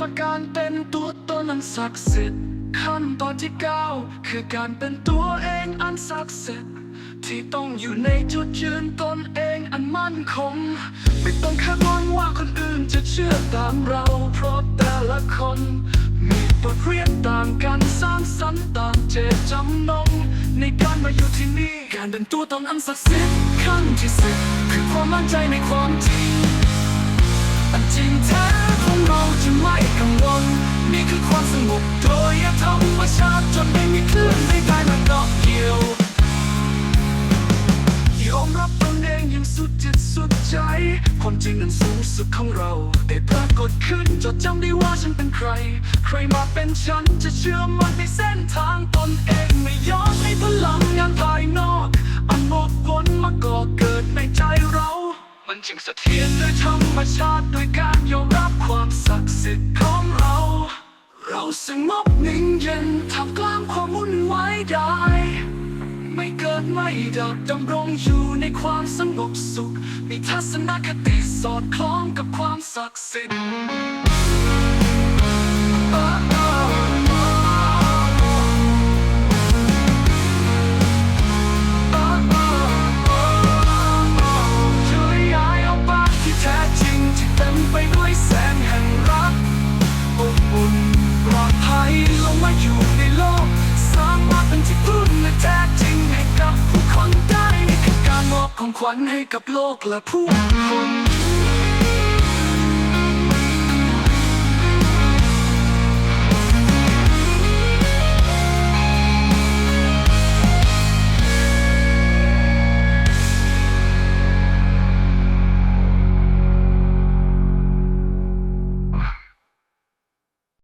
มการเป็นตัวตนอันศักดิ์สิทธิ์ขั้นตอนที่เก้าคือการเป็นตัวเองอันศักดิ์สิทธิ์ที่ต้องอยู่ในจุดยืนตนเองอันมั่นคง ไม่ต้องคาดหวังว่าคนอื่นจะเชื่อตามเรา เพราะแต่ละคน มีบทเรียนต่างกันสร้างสรรค์ต่างเจตจำนง ในการมาอยู่ที่นี่ การเป็นตัวตนอันศักดิ์สิทธิ์ขั้นที่สิบคือความมั่นใจในความจริงอันจริงแท้ ความจริงนั้นสูงสุดของเรา ได้ปรากฏขึ้นจดจำได้ว่าฉันเป็นใคร ใครมาเป็นฉันจะเชื่อมันในเส้นทางตนเองไม่ยอมให้พลังงานภายนอก อันหมดผลมาก่อเกิดในใจเรา มันจึงเสถียรด้วยธรรมชาติด้วยการยอมรับความศักดิ์สิทธิ์ของเรา เราสงบนิ่งเย็น ดไม่ดับดำรงอยู่ในความสงบสุข มีทัศนคติสอดคล้องกับความศักดิ์สิทธิ์ ขวัญให้กับโลกและผู้คน